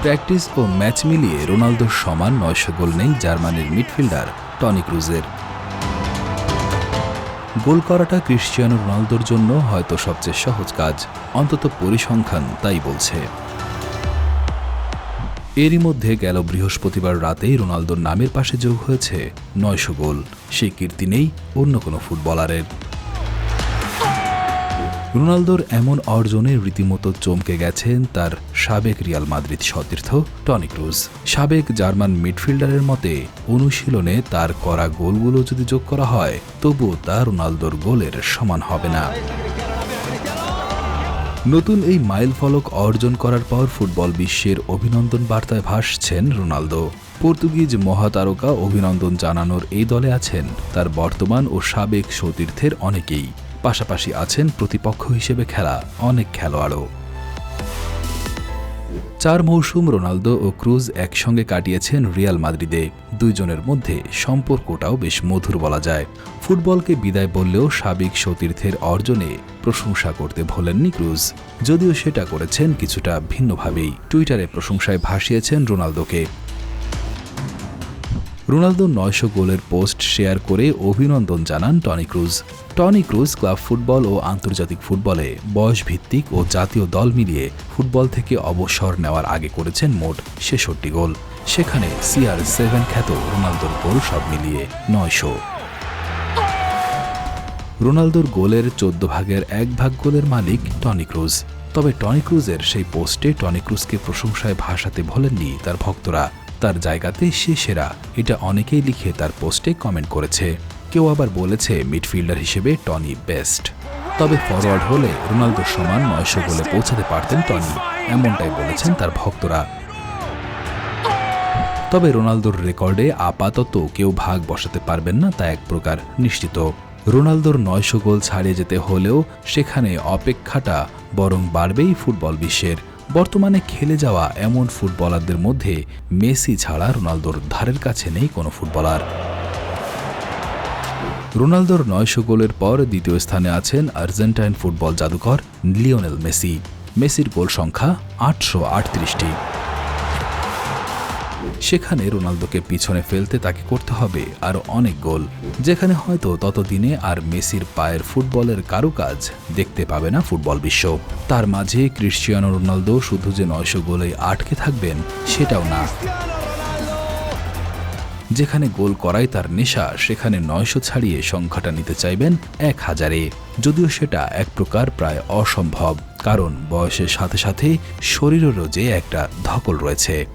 Practice ও match মিলিয়ে রোনালদোর সমান নয়শো গোল নেই জার্মানির মিডফিল্ডার টনি ক্রুজের। গোল করাটা ক্রিশ্চিয়ানো রোনালদোর জন্য হয়তো সবচেয়ে সহজ কাজ। অন্তত পরিসংখ্যান তাই বলছে। এরই মধ্যে গেল বৃহস্পতিবার রাতেই রোনালদোর নামের পাশে যোগ হয়েছে নয়শো গোল। সেই কীর্তি নেই অন্য কোনো ফুটবলারের। রোনালদোর এমন অর্জনে রীতিমতো চমকে গেছেন তার সাবেক রিয়াল মাদ্রিদ সতীর্থ টনি ক্রুজ। সাবেক জার্মান মিডফিল্ডারের মতে, অনুশীলনে তার করা গোলগুলো যদি যোগ করা হয়, তবুও তা রোনালদোর গোলের সমান হবে না। নতুন এই মাইল ফলক অর্জন করার পর ফুটবল বিশ্বের অভিনন্দন বার্তায় ভাসছেন রোনালদো। পর্তুগিজ মহাতারকা অভিনন্দন জানানোর এই দলে আছেন তার বর্তমান ও সাবেক সতীর্থের অনেকেই। পাশাপাশি আছেন প্রতিপক্ষ হিসেবে খেলা অনেক খেলোয়াড়ও। চার মৌসুম রোনালদো ও ক্রুজ একসঙ্গে কাটিয়েছেন রিয়াল মাদ্রিদে। দুইজনের মধ্যে সম্পর্কটাও বেশ মধুর বলা যায়। ফুটবলকে বিদায় বললেও সাবেক সতীর্থের অর্জনে প্রশংসা করতে ভোলেননি ক্রুজ। যদিও সেটা করেছেন কিছুটা ভিন্নভাবেই। টুইটারে প্রশংসায় ভাসিয়েছেন রোনালদোকে। রোনালদো নয়শো গোলের পোস্ট শেয়ার করে অভিনন্দন জানান Toni Kroos. Toni Kroos club football ও আন্তর্জাতিক ফুটবলে বয়সভিত্তিক ও জাতীয় দল মিলিয়ে ফুটবল থেকে অবসর নেওয়ার আগে করেছেন মোট ছেষট্টি গোল। সেখানে সিআর সেভেন খ্যাত রোনালদোর গোল সব মিলিয়ে নয়শো। রোনালদোর গোলের চোদ্দ ভাগের এক ভাগ গোলের মালিক টনি ক্রুজ। তবে টনি ক্রুজের সেই পোস্টে টনি ক্রুজকে প্রশংসায় ভাসাতে ভোলেননি তার ভক্তরা। তার জায়গাতে সে সেরা। এটা অনেকেই লিখে তার পোস্টে কমেন্ট করেছে। কেউ আবার বলেছে মিডফিল্ডার হিসেবে টনি বেস্ট। তবে ফরওয়ার্ড হলে রোনালদোর সমান নয়শো গোলে পৌঁছাতে পারতেন টনি, এমনটাই বলেছেন তার ভক্তরা। তবে রোনালদোর রেকর্ডে আপাতত কেউ ভাগ বসাতে পারবেন না তা এক প্রকার নিশ্চিত। রোনালদোর নয়শো গোল ছাড়িয়ে যেতে হলেও সেখানে অপেক্ষাটা বরং বাড়বেই ফুটবল বিশ্বের। বর্তমানে খেলে যাওয়া এমন ফুটবলারদের মধ্যে মেসি ছাড়া রোনালদোর ধারের কাছে নেই কোনো ফুটবলার। রোনালদোর নয়শো গোলের পর দ্বিতীয় স্থানে আছেন আর্জেন্টাইন ফুটবল জাদুকর লিওনেল মেসি। মেসির গোল সংখ্যা আটশো আটত্রিশটি। সেখানে রোনালদোকে পিছনে ফেলতে তাকে করতে হবে আরও অনেক গোল, যেখানে হয়তো ততদিনে আর মেসির পায়ের ফুটবলের কারুকাজ দেখতে পাবে না ফুটবল বিশ্ব। তার মাঝে ক্রিশ্চিয়ানো রোনালদো শুধু যে নয়শো গোলে আটকে থাকবেন সেটাও না। যেখানে গোল করাই তার নেশা, সেখানে নয়শো ছাড়িয়ে সংখ্যাটা নিতে চাইবেন এক হাজারে। যদিও সেটা এক প্রকার প্রায় অসম্ভব, কারণ বয়সের সাথে সাথে শরীরেরও যে একটা ধকল রয়েছে।